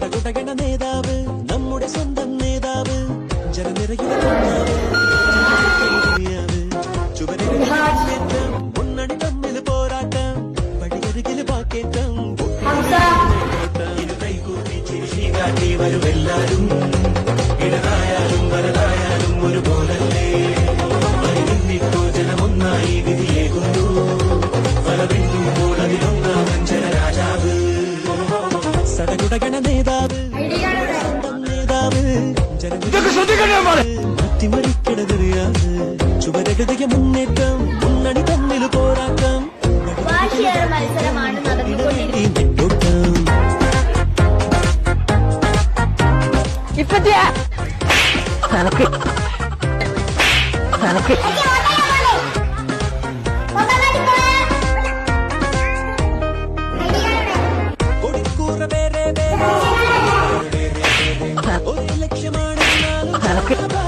സടകട നേതാവ് നമ്മുടെ സ്വന്തം നേതാവ് ജനനിരയുടെ മുന്നണി തമ്മിൽ പോരാട്ടം കൈകൂപ്പി ചിരിശി കാട്ടി വരുമെല്ലാരും ഇടതായാലും വലതായാലും ഒരുപോലല്ലേ? പരിഗണിപ്പോ ജനമൊന്നായി വിധിയേകുന്നു. പല പിന്നുമ്പോൾ അതിലൊന്നാമൻ ജനരാജാവ്. സടകുടകണ അട്ടിമറിക്കിടതറിയാതെ ചുവരകതയ മുന്നേറ്റം മുന്നണി തമ്മിൽ പോരാട്ടം വാശിയേറെ മത്സരമാണ് നടന്നുകൊണ്ടിരിക്കുന്നത് 咱俩快